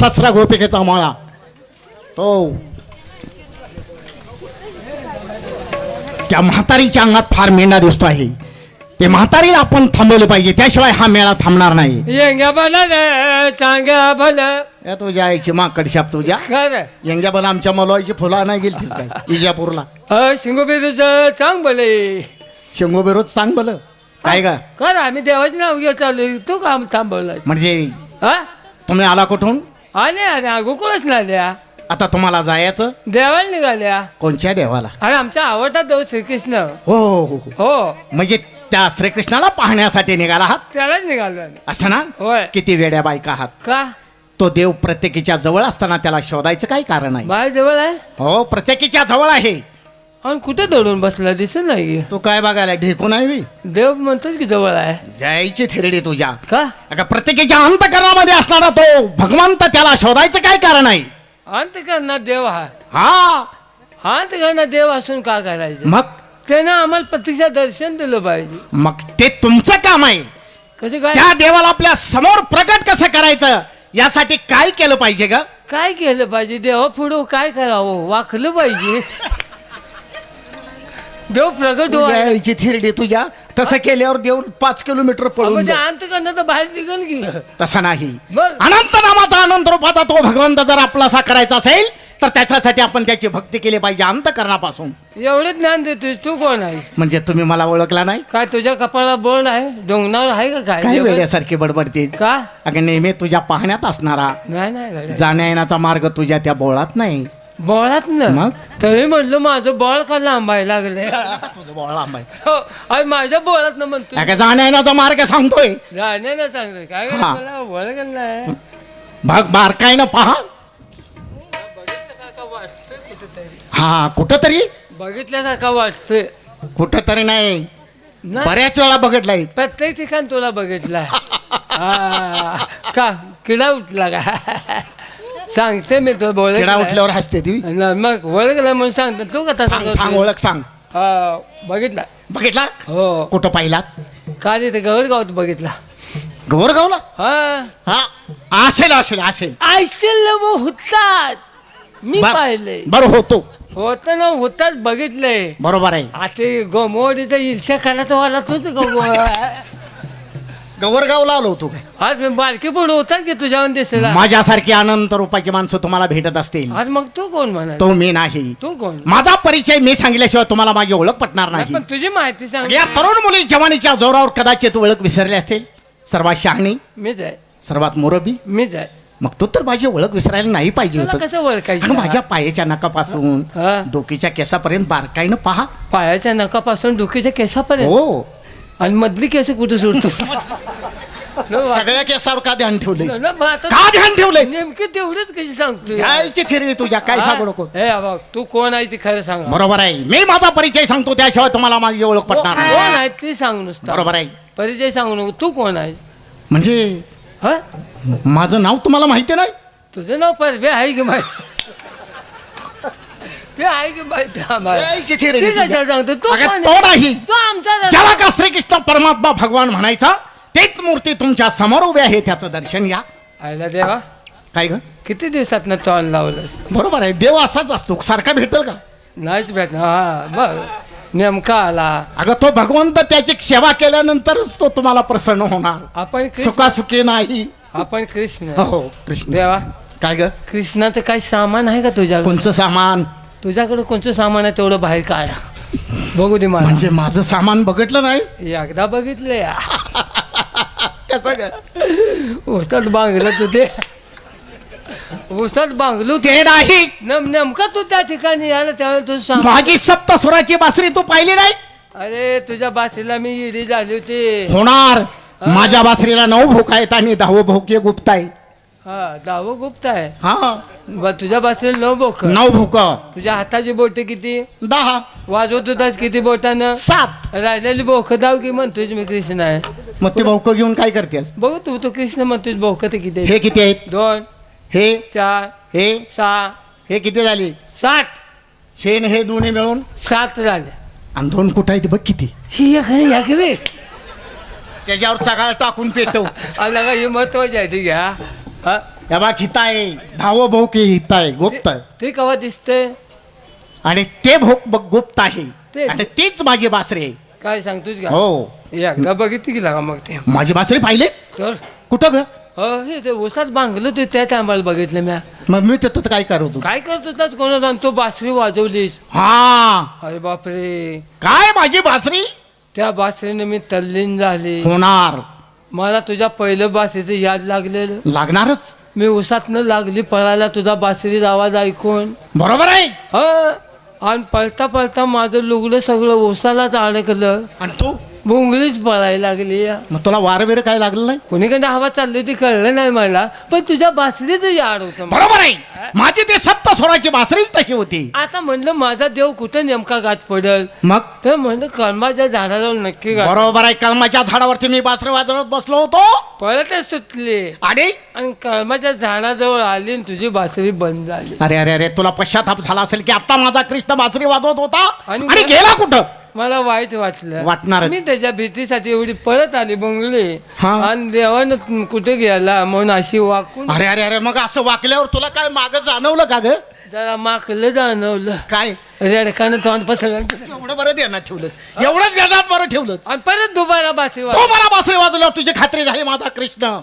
ससरा गोपिकेचा माळा. तो. त्या म्हातारीच्या अंगात फार मेंढा दिसतो आहे. ते म्हातारी आपण थांबवलं पाहिजे. त्याशिवाय हा मेळा थांबणार नाही. येंग्या भला रे चांग्या भलं या तुझ्या आईची माकड शाप तुझ्या. खरं. यंग्या बला आमच्या मलवायची फुलं नाही गेली काय? इजापूरला. अ शिंगोबेरूचं चांग भले. शेंगो बेरोज सांग बल काय का कर आम्ही देवाचे नाव घेऊ चालू तू काम थांबवलं म्हणजे? हा? तुम्ही आला कुठून? आले अरे गोकुळच ना द्या आता तुम्हाला जायचं? देवाला निघाल्या. कोणत्या देवाला? अरे आमचा आवडता देव श्रीकृष्ण. हो हो हो हो. हो. म्हणजे त्या श्रीकृष्णाला पाहण्यासाठी निघाला आहात? त्यालाच निघालो. असं ना? होय. किती वेड्या बायका आहात. का? तो देव प्रत्येकीच्या जवळ असताना त्याला शोधायचं काय कारण आहे बाय जवळ आहे? हो प्रत्येकीच्या जवळ आहे. आणि कुठे दडून बसला दिसत नाही. तू काय बघायला ढेकून आहे बी? देव म्हणतोच की जवळ आहे. जायची थिरडी तुझ्या. का? अगं प्रत्येकीच्या अंतकरणामध्ये असणारा तो भगवंत त्याला शोधायचं काय कारण आहे? अंतकरणात देव हा. हा अंतकरणात देव असून का करायचं? मग? त्यानं आम्हाला प्रत्यक्ष दर्शन दिलं पाहिजे. मग ते तुमचं काम आहे. कसं काय? त्या देवाला आपल्यासमोर प्रकट कसं करायचं? यासाठी काय केलं पाहिजे ग? काय केलं पाहिजे? देवा पुढं काय करावं? वाकलं पाहिजे. देव प्रगट जायची थिरडी तुझ्या. तसं केल्यावर देव पाच किलोमीटर पळून म्हणजे जाईल. अंतकरणात बाहेर निघल की. तसं नाही. मग? अनंत नामाचा अनंत रूपाचा तो भगवंत जर आपलासा करायचा असेल तर त्याच्यासाठी आपण त्याची भक्ती केली पाहिजे अंतकरणापासून. एवढे ज्ञान देतोस तू कोण आहेस? म्हणजे तुम्ही मला ओळखला नाही? काय तुझ्या कपाळाला बोल आहे? डोंगरावर आहे का काय? वेड्यासारखी बडबडते. का? अगं नेहमी तुझ्या पाहण्यात असणारा. नाही नाही गड्या. जाण्या येण्याचा मार्ग तुझ्या त्या बोळात नाही. बोळात ना? मग? तरी म्हणलं माझं बॉल का लांबायला लागले तुझं बोळ लांब आहे. हो, अरे माझ्या बोळात ना म्हणतो अगं जाण्या येण्याचा मार्ग सांगतोय. जाणे ना सांगतो काय हा. मला बळ नाही भाग बारकाईनं पहा. हा कुठं तरी बघितल्यासारखा वाटतोय. कुठं तरी नाही. नाही. बऱ्याच वेळा बघितलाय. प्रत्येक ठिकाण तुला बघितला हा. का? किडा उठला का? सांगते मी तो बोल उठल्यावर हसते ती. मग ओळखला म्हणून सांगतो. तू कथा सांग सांग ओळख सांग. बघितला? बघितला? हो. कुठं पाहिलाच का तिथे गौरगावात बघितला. गौरगावला? हा. हा. असेल असेल असेल. आयसेल वो होताच. मी बर- पाहिले बरं होतो. होत ना होताच बघितलंय. बरोबर आहे. आता गोमोडीचा ईर्ष्या करायचा वाला तूच गो गौरगावला आलो होतो काय? आज मी बालकी पुढे होतात की दिसला माझ्यासारखी अनंत रूपाची माणसं तुम्हाला भेटत असतील. आज मग तू कोण म्हणा तो मी नाही. तू कोण? माझा परिचय मी सांगितल्याशिवाय तुम्हाला माझी ओळख पटणार नाही पण तुझी माहिती सांग. या तरुण मुली जवानीच्या जोरावर कदाचित ओळख विसरले असतील. सर्वात शहाणी मीच आहे सर्वात मुरबी. मीच आहे मग तू तर माझी ओळख विसरायला नाही पाहिजे तुला होतं. कसं ओळखायचं? माझ्या पायाच्या नकापासून हा. डोकीच्या केसापर्यंत बारकाईनं पहा. पायाच्या नकापासून डोक्याच्या केसापर्यंत? हो. आणि मधली केस कुठे सुटतो सगळ्या केसावर का ध्यान ठेवलंय? ना, मग आता का ध्यान ठेवलंय? नेमकी तेवढंच कशी सांगतो घ्यायची थिरडी तुझ्या काय सांगू नको? हे बघ तू कोण आहे ते खरं सांग. बरोबर आहे. मी माझा परिचय सांगतो त्याशिवाय तुम्हाला माझी ओळख पटणार नाही. कोण आहे ते सांग नुसतं. बरोबर आहे. परिचय सांगू नको. तू कोण आहे? म्हणजे हा? माझं नाव तुम्हाला माहिती नाही? तुझं नाव परबे आहे की माहिती? ते आहे की माहिती आम्हाला. ते तुझ्या. कशाला सांगतो? तू अगं, कोण तो आहे? नाही. तू आमचा ज्याला का श्रीकृष्ण परमात्मा भगवान म्हणायचा तेच मूर्ती तुमच्यासमोर उभे आहे त्याचं दर्शन घ्या. आयला देवा. काय ग? किती दिवसात ना तोंड लावलंस? बरोबर आहे देव असाच असतो. सारखा भेटेल का? नाहीच भेट हा बघ नेमका आला. अगं तो भगवंत त्याची सेवा केल्यानंतरच तो तुम्हाला प्रसन्न होणार. आपण कृष्ण सुखासुखी नाही. आपण कृष्ण. हो कृष्ण. देवा. काय ग? कृष्णाचं काही सामान आहे का तुझ्याकडे? कोणचं सामान? तुझ्याकडे कोणतं सामान आहे तेवढं बाहेर काढ. बघू दे मला. म्हणजे माझं सामान बघितलं नाहीस? एकदा बघितलंय कसं ग? उस्ताद बांगलं तू ते. उस्ताद बांगलो ते. ते नाही. नेम- नेमका तू त्या ठिकाणी आला त्यावेळेला तू माझी सप्तसुराची बासरी तू पाहिली नाही? अरे तुझ्या बाशीला मी इडी झाली होती. होणार. माझ्या बासरीला नऊ भोक आहेत आणि दहावं भोक गुप्त आहे दावं गुप्त आहे. हा. ब- तुझ्या बाशीला नऊ बोक. नऊ भोक. तुझ्या हाताची बोटे किती? दहा. वाजवत होतास किती बोटानं? सात. राहिलेली बोख दाव की म्हणतोय मी कृष्ण आहे. मग ते भोक घेऊन काय करतेस? बघू तू तू कृष्ण म्हणतोय बोख ते किती आहेत? हे किती आहेत? दोन. हे. चार. हे. सहा. हे किती झाले? सात हे न हे दोन्ही मिळून? सात झाले. आणि दोन कुठं आहेत बघ किती? ही रे त्याच्यावर सगळं टाकून पेटव. आला का हे महत्त्वाचे आहे हा? हा. या हिता आहे धावं भाऊ की हिता आहे गुप्त ते केव्हा दिसते आणि ते भोक गुप्त आहे ते- आणि तीच माझी बासरी आहे काय सांगतोस का हो एकदा बघितली की लागा मग ते माझी बासरी पाहिले तर कुठं ग हो हे ते उसात बांगलं ते त्या टायमाला बघितलं म्या मग मी तिथं काय करत काय करत होताच कोणाला तो बासरी वाजवलीस हा अरे बापरे काय माझी बासरी त्या बासरीने मी तल्लीन झाले होणार मला तुझ्या पहिलं बासरीचं याद लागलेलं. लागणारच. मी उसात न लागली पळायला तुझा बासरीचा आवाज ऐकून. बरोबर आहे. ह. आणि पळता पळता माझं लुगडं सगळं उसालाच अडकलं आणि तू? भुंगलीच पळायला लागली मग तुला वार बिर काय लागलं नाही? कोणीकडे हवा चालली होती कळलं नाही मला पण तुझ्या बासरीचं याड होतं. बरोबर आहे. माझी ते सप्त स्वराची बासरीच तशी होती. आता म्हणलं माझा देव कुठं नेमका गाठ पडल? मग? तर म्हणलं कळंबाच्या झाडाला नक्की गाठ बरोबर आहे. कलमाच्या झाडावरती मी बासरी वाजवत बसलो होतो. पळतच सुटले. आणि? आणि कळंबाच्या झाडाजवळ आली आणि तुझी बासरी बंद झाली. अरे अरे अरे तुला पश्चाताप झाला असेल की आता माझा कृष्ण बासरी वाजवत होता? आणि- आणि गेला कुठं? मला वाईट वाटलं. वाटणारच. मी त्याच्या भीतीसाठी एवढी पळत आली बंगली. हा. आणि देवानं कुठे गेला? म्हणून अशी वाकून अरे अरे अरे मग असं वाकल्यावर तुला काय माग जाणवलं का ग? जरा माकलं जाणवलं. काय? रेडकानं तोंड पसरलं. एवढं बरं ध्यानात ठेवलंच एवढंच ध्यानात बरं ठेवलंच आणि परत दुबारा बासरी तो वाजली. मला बासरी वाजवल्यावर तुझी खात्री झाली माझा कृष्ण.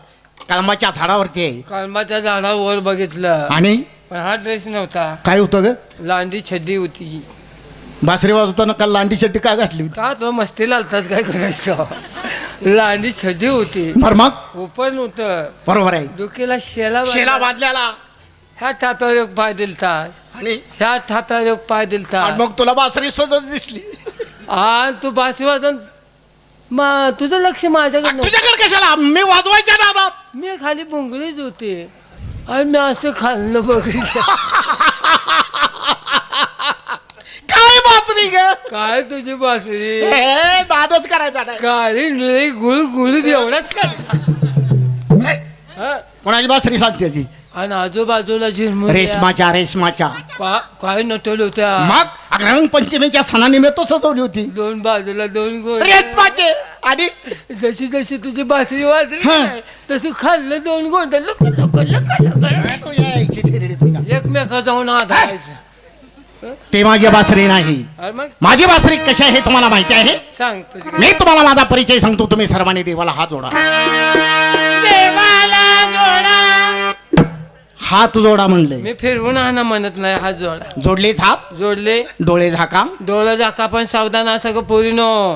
कलमाच्या झाडावरती आहे. कळंबाच्या झाडावर बघितलं. आणि? पण हा ड्रेस नव्हता. काय होतं ग? लांडी छड्डी होती. बासरी वाजवताना काल लांडी शट्टी काय घातली होती? का तो मस्ती लालताच काय करायचं? लांडी छड्डी होती. बरं मग? ओपन होत बरोबर आहे. डोक्याला शेला शेला बांधला. बांधल्याला ह्या थाप्यावर एक पाय दिलता. आणि? ह्या थाप्यावर एक पाय दिलता. आणि मग तुला बासरी सहजच दिसली. आणि तू बासरी वाजून मा तुझं लक्ष माझ्याकडे नव्हतं. तुझ्याकडे कशाला? मी वाजवायच्या नादात. मी खाली बुंगळीच होते. आणि मी असं खाल्लं बघितलं ग काय तुझी बासरी? हे दादच करायचा नाही. काळी निळी गुळ गुळ एवढाच का नाही. हा? कोणाची बासरी सांगते ती आणि आजूबाजूला झिरमुर रेशमाच्या रेशमाच्या. काय नटवलं होत्या. मग अगं रंगपंचमीच्या सणानिमित्त सजवली होती. दोन बाजूला दोन गोल रेशमाचे. आणि जशी जशी तुझी बासरी वाजली हा. नाही, तसं खाल्लं दोन गोंड. लक लक लक लक. एकमेका जाऊन आधारायचं. ते माझी बासरी नाही. अरे मग? माझी बासरी कशी आहे हे तुम्हाला माहिती आहे? सांग तुझी मी तुम्हाला माझा परिचय सांगतो तुम्ही सर्वांनी देवाला हात जोडा. देवाला जोडा. हात जोडा म्हणले. मी फिरवून आणा म्हणत नाही हात जोडा. जोडलेच हात जोडले. डोळे झाका? डोळं जाका पण सावधान असं का पोरीनो.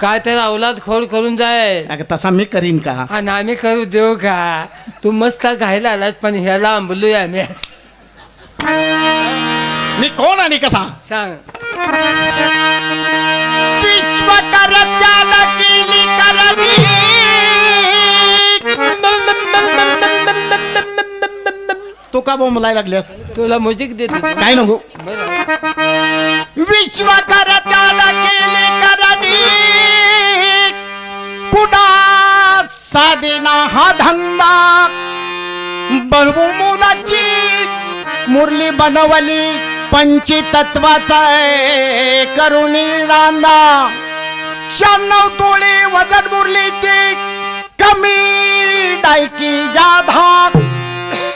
काय तर अवलाद खोड करून जाय. अगं तसा मी करीन का? आणि आम्ही करू देऊ का? तू मस्त घायला आलास पण ह्याला आंबलोय आम्ही. मी कोण आणि कसा? सांग. तू का बोंबलायला लागल्यास? तुला म्युझिक देते. काय नको? विश्वकर्त्याला केली करणी कुडा साधेना हा धंदा? बनवू मुलाची मुरली बनवली. पंचतत्वाचा करुणी रांदा. शहाण्णव तोळे वजन मुरलीचे. कमी डायकी जाधा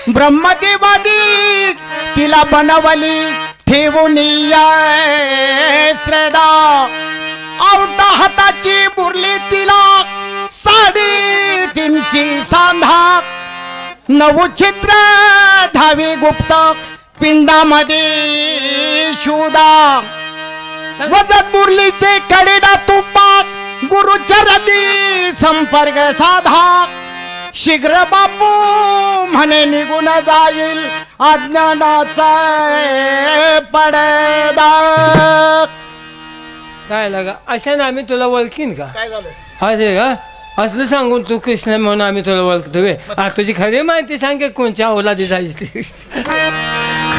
ब्रह्मदेवादी तिला बनवली ठेवून श्रेदा आवटा हाताची मुरली तिला. साडी तीनशी सांधा. नऊ धावी गुप्त. पिंडामध्ये शुदा वजन मुरलीचे कडेला तुपाक गुरुचरणी संपर्क साधा. शीघ्र बापू म्हणे निघून जाईल अज्ञानाचा पडदा. काय लागा अशाने आम्ही तुला ओळखीन का? काय झालं? अरे का असलं सांगून तू कृष्ण म्हणून आम्ही तुला ओळखतो वे. आ, तुझी खरी माहिती सांग कोणच्या अवलादी जायची ती?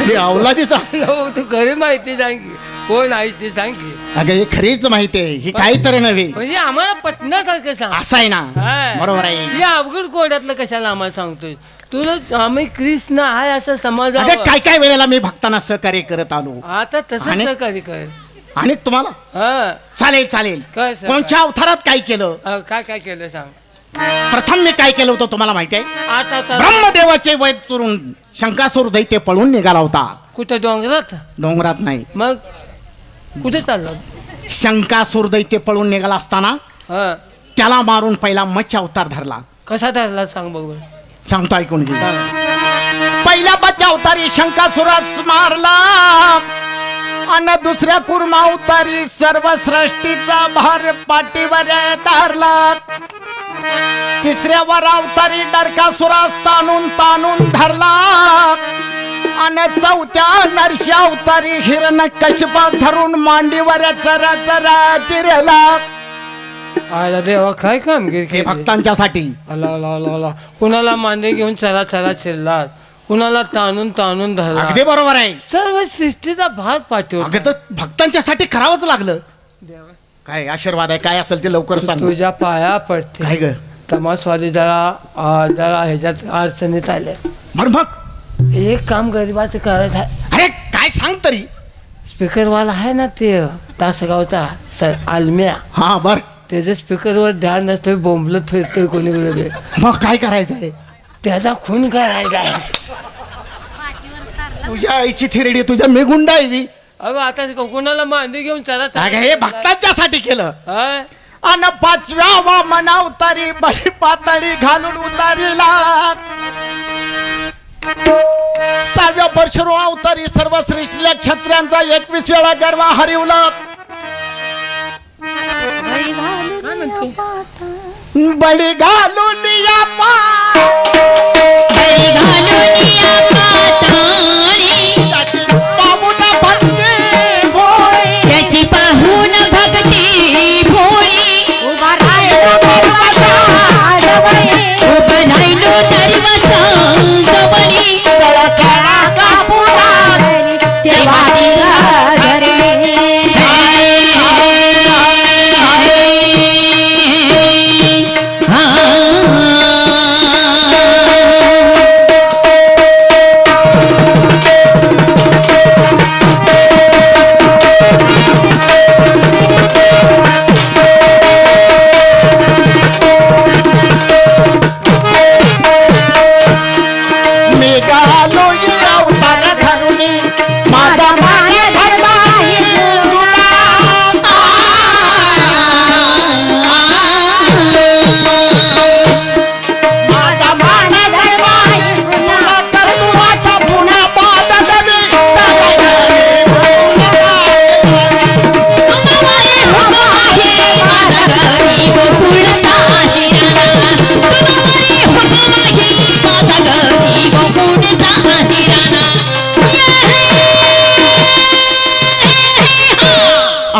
खरी अवलादीचा हो, तू खरी माहिती सांग. की कोण आहे ती सांग? की अगं हे खरीच माहिती आहे. ही काही तर नव्हे. म्हणजे आम्हाला पटण्यासारखं सांग. असं आहे ना. हा. बरोबर आहे. या अवघड कोड्यातलं कशाला आम्हाला सांगतोय? तुला आम्ही कृष्ण आहे असं समज अगं काय काय वेळेला मी भक्तांना सहकार्य करत आलो? आता तसं सहकार्य कर. आणि तुम्हाला? हा. चालेल चालेल. काय सर? कोणत्या अवतारात काय केलं? अ, काय काय केलं सांग. प्रथम मी काय केलं होतं तुम्हाला माहिती आहे? आता तर ब्रह्मदेवाचे वय चुरून शंकासूर दैत्य पळून निघाला होता. कुठं डोंगरात? डोंगरात नाही. मग कुठे चाललं? शंकासूर दैत्य पळून निघाला असताना हा. त्याला मारून पहिला मच्छ अवतार धरला. कसा धरला सांग बघू सांगतो ऐकून घे. सांग. पहिल्या बच्चा अवतारी शंकासुरास मारला आणि दुसऱ्या कुर्मा अवतारी सर्व सृष्टीचा भार पाठीवर तारला तिसऱ्या वर अवतारी डरकासुरास ताणून ताणून धरला. आणि चौथ्या नरशी अवतारी हिरण कशपा धरून मांडीवर चरा चरा चिरला. आला देवा काय काम हे भक्तांच्यासाठी. अला अला अला अला कुणाला मांडे घेऊन चरा चरा शिरलात कुणाला ताणून ताणून धरला अगदी बरोबर आहे. सर्व सृष्टीचा भार पाठवला. अगं तर भक्तांच्यासाठी करावंच लागलं. काय आशीर्वाद आहे? काय असेल ते लवकर सांग. तुझ्या पाया पडते काय ग? तमासवादी जरा जरा ह्याच्यात अडचणीत आले बर मग? एक काम गरीबाचं करायचं आहे. अरे काय सांग तरी? स्पीकरवाला आहे ना ते तासगावचा सर आलम्या. हा बर. त्याच्या स्पीकरवर ध्यान नसतं बोंबलत फिरतोय कोणीकडे बी. मग काय करायचं आहे? त्याचा खून करायचा आहे. तुझ्या आईची थिरडी तुझ्या मेगुंडा आहे. अहो आता कोणाला मांदी घेऊन चला चला. अगं हे भक्तांच्यासाठी केलं हा? अन पाचव्या वामना उतारी बळी पातळी घालून उतारीला सहाव्या परशुराम अवतारी सर्व श्रेष्ठल्या क्षत्रियांचा एकवीस वेळा गर्वा हरिवला काय म्हणते? बळी घालून या पा बळी घालून या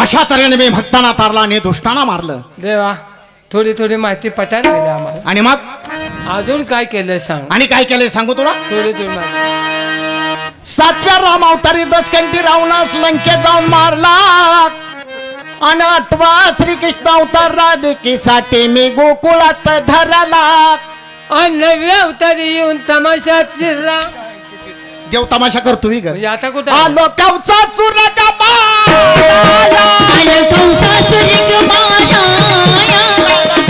अशा तऱ्हेने मी भक्तांना तारला आणि दुष्टांना मारलं. देवा थोडी थोडी माहिती पटायला गेली आम्हाला. आणि मग? अजून काय केलंय सांग? आणि काय केलंय सांगू तुला? थोडी थोडी माहिती. सातव्या राम अवतारी दसकंठी रावणास लंकेत जाऊन मारला. आणि आठवा श्रीकृष्ण अवतार राधिकेसाठी मी गोकुळात धरला. आणि अवतारी येऊन तमाशात शिरला. देव तमाशा करतोय ग. म्हणजे आता कुठं आलो कवचा चुरगा फोडून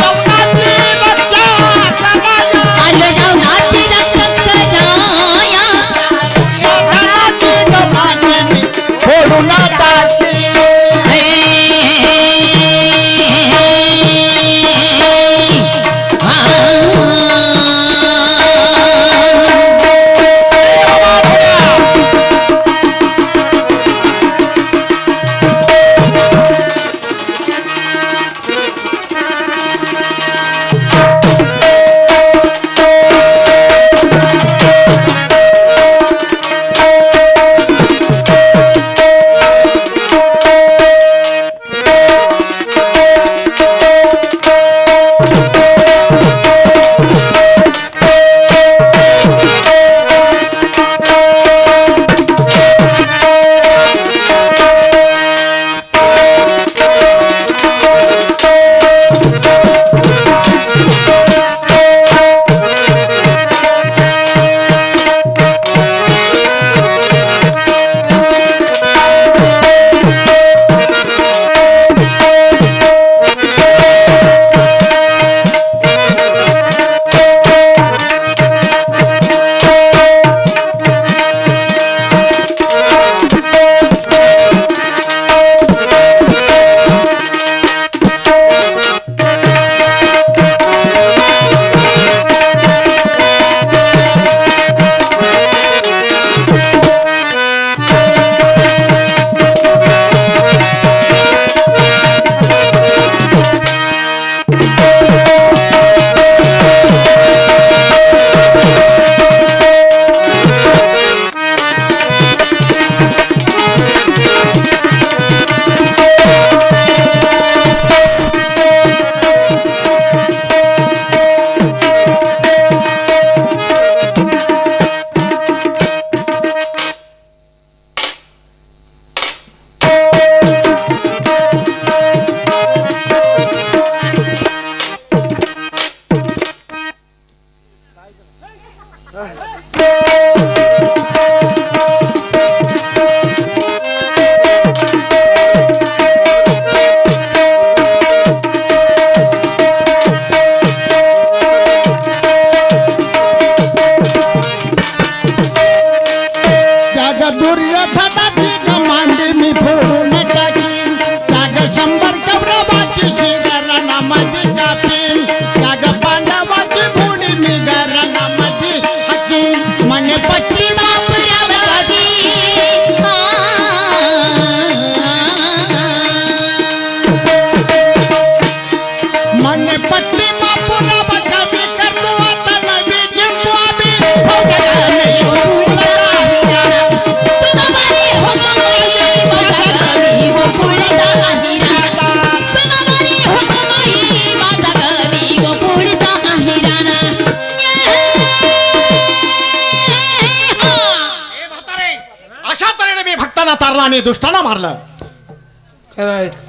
मारला आणि दुष्टांना मारलं.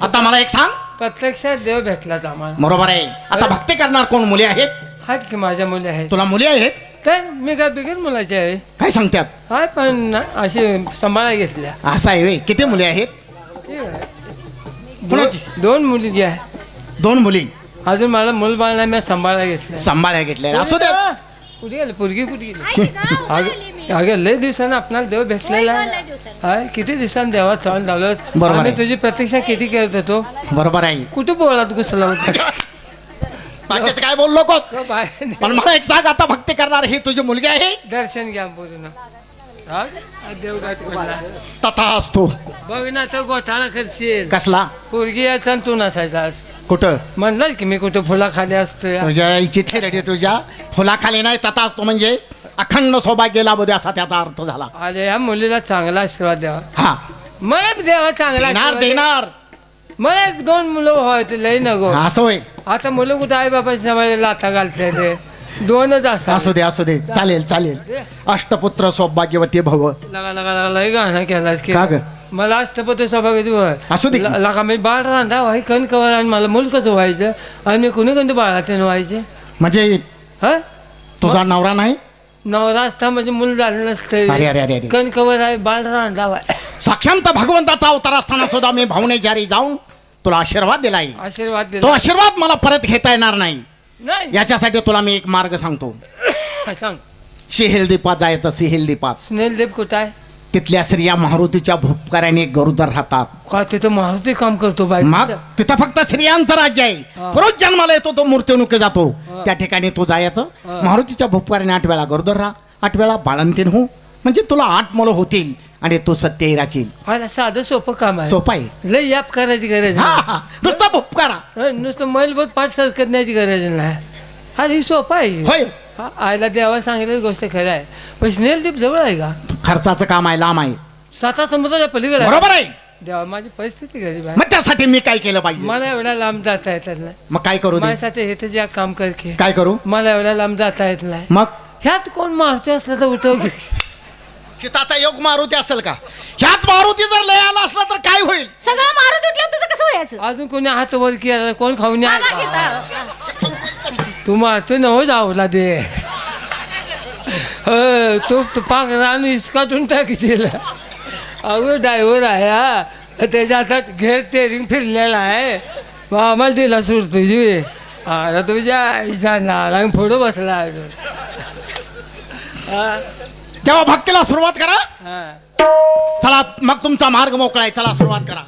आता मला एक सांग. प्रत्यक्षात देव भेटलाच आम्हाला. बरोबर आहे. आता भक्ती करणार कोण? मुली आहेत? आहेत की माझ्या मुली आहेत? तुला मुली आहेत? तर मी काय बिगर मुलाची आहे? काय सांगतात हाय पण अशी सांभाळा घेतल्या. असं आहे वे किती मुली आहेत? ठीक आहे. दोन मुली जी आहे दोन मुली. अजून मला मूल बाळला मी सांभाळा घेतल्या. सांभाळ्या घेतल्या. असू द्या कुठे गेली पोरगी कुठे गेली? अगं अगं लय दिवसानं आपणाला देव भेटलेला आहे. हाय किती दिवसांनी देवात तोंड लावलं बरोबर आम्ही आहे. तुझी प्रतीक्षा किती करत होतो बरोबर आहे. कुठे बोलात घुसला होता बाकीचं काय बोललो को तो बाहेर पण मला एक सांग आता भक्ती करणार ही तुझी मुलगी आहे? दर्शन घ्या पूर्ण. हा? हा पडला. तथा असतो बघ ना तो गोठाळा करशील. कसला? पोरगी याचा आणि तू नसायचा आज. कुठं? म्हणलं की मी कुठे फुलाखाली असतोय. तुझ्या इच्छित रेडी तुझ्या. फुलाखाली नाही तथा असतो म्हणजे. अखंड सौभाग्य लाभू दे असा त्याचा अर्थ झाला. अरे या मुलीला चांगला आशीर्वाद द्यावा हा. मला बी द्यावा चांगला देणार आशीर्वाद. देणार. मला एक दोन मुलं व्हायचे लय नको. हा, असं होय. आता मुलं कुठं आई बाबाच्या समाजाला लाथा घालते ते? दोनच असू असा दे असू दे. चालेल चालेल. अष्टपुत्र सौभाग्यवती भव. लगा लगा लगा लय गाणं केलास की. का ग? मला अष्टपती सौभाग्य असू दे. की. लगा मी बाळ रांधा व्हाय कण कवर आणि मला मूल कसं व्हायचं? आणि मी कुणी कोणते बाळाचे व्हायचे? म्हणजे हा? तुझा नवरा नाही? नवरा असता म्हणजे मूल झालं अरे नसतं. अरे अरे अरे कण कवर आहे व्हाय साक्षांत भगवंताचा अवतार असताना सुद्धा मी भावने जारी जाऊन तुला आशीर्वाद दिलाय. आशीर्वाद तो दिला आशीर्वाद मला परत घेता येणार नाही. नाही. याच्यासाठी तुला मी एक मार्ग सांगतो. सांग. सिहेल दीपात जायचं सिहेल दीपात सुनील देव कुठं आहे? तिथल्या स्त्रिया मारुतीच्या भूपकाराने गरुदर राहतात. का तिथं मारुती काम करतो बाई? मग तिथं फक्त स्त्रियांचं राज्य आहे. रोज जन्माला येतो तो मूर्तीनुके जातो. त्या ठिकाणी तू जायचं. मारुतीच्या भूपकाराने आठ वेळा गरुदर राहा. आठ वेळा बाळंतीन हो. म्हणजे तुला आठ मुलं होतील आणि तू सत्य राहशील मला साधं सोपं काम आहे. सोपं आहे. लय याप करायची गरज हा नाही. हा. नुसता भूपकारा. हं, नुसतं मैलबोट पाठ सर करण्याची गरज नाही. हा ही सोपं आहे. होय. हा, आईला देवा सांगितलेली गोष्ट खरं आहे. पण स्नेलदीप जवळ आहे का? खर्चाचं काम आहे लांब आहे. साता समुद्राच्या पलीकडे आहे. बरोबर आहे. देवा माझी परिस्थिती गरीब आहे मग त्यासाठी मी काय केलं पाहिजे? मला एवढ्या लांब जाता येत नाही. मग काय करू दे? माझ्यासाठी हे तर या काम कर की. काय करू? मला एवढ्या लांब जाता येत नाही. मग? ह्यात कोण मारते असलं तर उठव घे आता योग मारुती असेल का? ह्यात मारुती जर लय आला असला तर काय होईल? सगळं मारून उठलं तुझं कसं व्हायचं अजून कोणी हात वर केला कोण खाऊन. तू मारतो न हो जावला दे हो, तू. तू पाक रान इसकाटून टाकशील. अगं ड्रायव्हर आहे हा. त्याच्या हातात घेर टेरिंग फिरलेला आहे. मग आम्हाला दिला सूर तुझी अरे तुझ्या आईचा नारायण फोडो बसला अजून हा, जेव्हा भक्तीला सुरुवात करा हा. चला मग तुमचा मार्ग मोकळा आहे. चला सुरुवात करा.